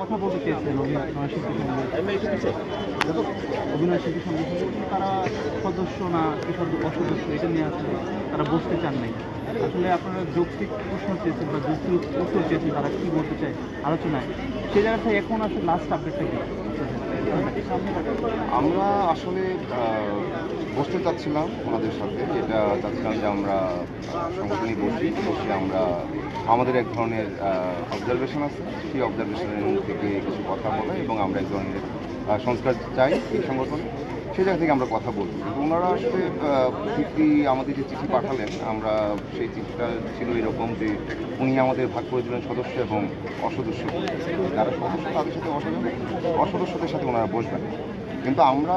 কথা বলতে অভিনয় সঙ্গে তারা সদস্য না অসদস্য, এটা নিয়ে তারা বসতে চান নাই। আসলে আপনারা যৌক্তিক প্রশ্ন চেয়েছেন বা যৌক্তিক উত্তর চেয়েছেন তারা কি বলতে চায় আলোচনায়। সেই জায়গা থেকে এখন আসলে লাস্ট আপডেটটা কি? আমরা আসলে বসতে চাচ্ছিলাম ওনাদের সাথে। যেটা চাচ্ছিলাম যে আমরা সংগঠনে বসি, বসে আমরা আমাদের এক ধরনের অবজারভেশন আছে। সেই অবজারভেশনের থেকে কিছু কথা বলা এবং আমরা এক ধরনের সংস্কার চাই এই সংগঠনে। সেই জায়গা থেকে আমরা কথা বলব। কিন্তু ওনারা আসলে চিঠি আমাদের যে চিঠি পাঠালেন, আমরা সেই চিঠিটা ছিল এরকম যে উনি আমাদের ভাগ করে দিলেন সদস্য এবং অসদস্য। যারা সদস্য, তাদের সাথে অসদস্য অসদস্যদের সাথে ওনারা বসবেন। কিন্তু আমরা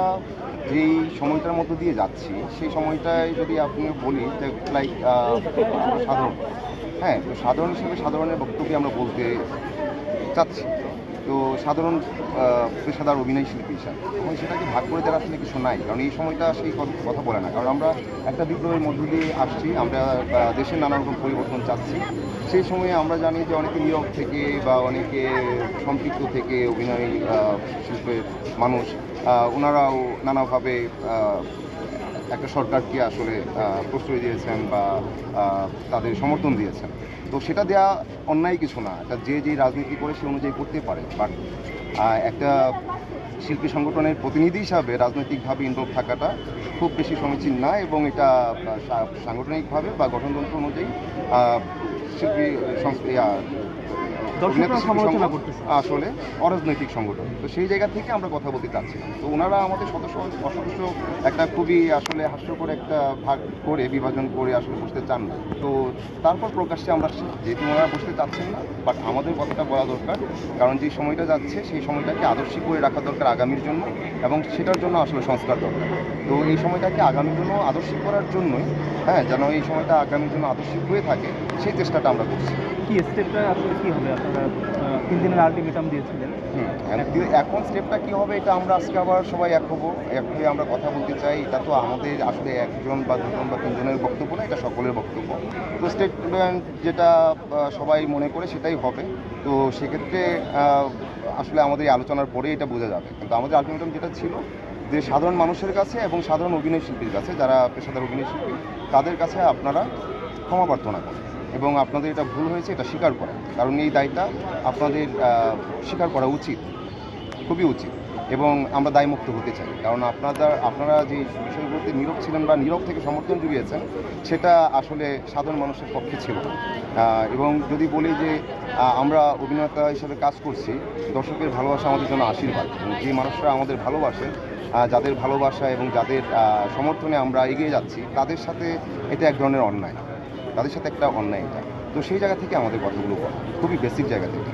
যেই সময়টার মধ্য দিয়ে যাচ্ছি, সেই সময়টায় যদি আপনি বলি যে লাইক সাধারণ। হ্যাঁ সাধারণ হিসেবে সাধারণের বক্তব্য আমরা বলতে চাচ্ছি। তো সাধারণ পেশাদার অভিনয় শিল্পী হিসাবে। তখন সেটাকে ভাগ করে দেওয়ার আসলে কিছু নাই, কারণ এই সময়টা সেই কথা বলে না। কারণ আমরা একটা বিপ্লবের মধ্য দিয়ে আসছি, আমরা দেশের নানা রকম পরিবর্তন চাচ্ছি। সেই সময়ে আমরা জানি যে অনেকে নিয়োগ থেকে বা অনেকে সম্পৃক্ত থেকে অভিনয় শিল্পের মানুষ ওনারাও নানাভাবে একটা সরকারকে আসলে প্রশ্রয় দিয়েছেন বা তাদের সমর্থন দিয়েছেন। তো সেটা দেয়া অন্যায় কিছু না। এটা যে যেই রাজনীতি করে সে অনুযায়ী করতে পারে। বাট একটা শিল্পী সংগঠনের প্রতিনিধি হিসাবে রাজনৈতিকভাবে ইনভলভ থাকাটা খুব বেশি সমীচীন না এবং এটা সাংগঠনিকভাবে বা গঠনতন্ত্র অনুযায়ী শিল্পী দর্শকরা সমালোচনা করতেছে। আসলে অরাজনৈতিক সংগঠন। তো সেই জায়গা থেকে আমরা কথা বলতে চাচ্ছিলাম তো ওনারা আমাদের সদস্য অসদস্য একটা খুবই আসলে হাস্যকর একটা ভাগ করে বিভাজন করে আসলে বসতে চান না। তো তারপর প্রকাশ্যে আমরা যেহেতু ওনারা বসতে চাচ্ছেন না বাট আমাদের কথাটা বলা দরকার। কারণ যে সময়টা যাচ্ছে সেই সময়টাকে আদর্শিক করে রাখা দরকার আগামীর জন্য এবং সেটার জন্য আসলে সংস্কার দরকার। তো এই সময়টাকে আগামীর জন্য আদর্শিক করার জন্যই হ্যাঁ যেন এই সময়টা আগামীর জন্য আদর্শিক হয়ে থাকে সেই চেষ্টাটা আমরা করছি। কি স্টেপটা আসলে কি হবে আপনারা? তিন দিনের আলটিমেটাম দিয়েছিলেন। এখন স্টেপটা কি হবে এটা আমরা আজকে আবার সবাই এক হব, এক হয়ে আমরা কথা বলতে চাই। এটা তো আমাদের আসলে একজন বা দুজন বা তিনজনের বক্তব্য না, এটা সকলের বক্তব্য। তো স্টেটমেন্ট যেটা সবাই মনে করে সেটাই হবে। তো সেক্ষেত্রে আসলে আমাদের এই আলোচনার পরে এটা বোঝা যাবে। কিন্তু আমাদের আলটিমেটাম যেটা ছিল যে সাধারণ মানুষের কাছে এবং সাধারণ অভিনয় শিল্পীর কাছে, যারা পেশাদার অভিনয় শিল্পী তাদের কাছে আপনারা ক্ষমা প্রার্থনা করেন। এবং আপনাদের এটা ভুল হয়েছে, এটা স্বীকার করেন কারণ এই দায়টা আপনাদের স্বীকার করা উচিত, খুবই উচিত। এবং আমরা দায়মুক্ত হতে চাই। কারণ আপনারা আপনারা যে বিষয়গুলোতে নীরব ছিলেন বা নীরব থেকে সমর্থন জুগিয়েছেন, সেটা আসলে সাধারণ মানুষের পক্ষে ছিল এবং যদি বলি যে আমরা অভিনেতা হিসেবে কাজ করছি, দর্শকের ভালোবাসা আমাদের জন্য আশীর্বাদ। যে মানুষরা আমাদের ভালোবাসে যাদের ভালোবাসা এবং যাদের সমর্থনে আমরা এগিয়ে যাচ্ছি, তাদের সাথে এটা এক ধরনের অন্যায়। তাদের সাথে একটা অন্যায় এটা। তো সেই জায়গা থেকে আমাদের কথাগুলো বলা। খুবই বেসিক জায়গা থেকে।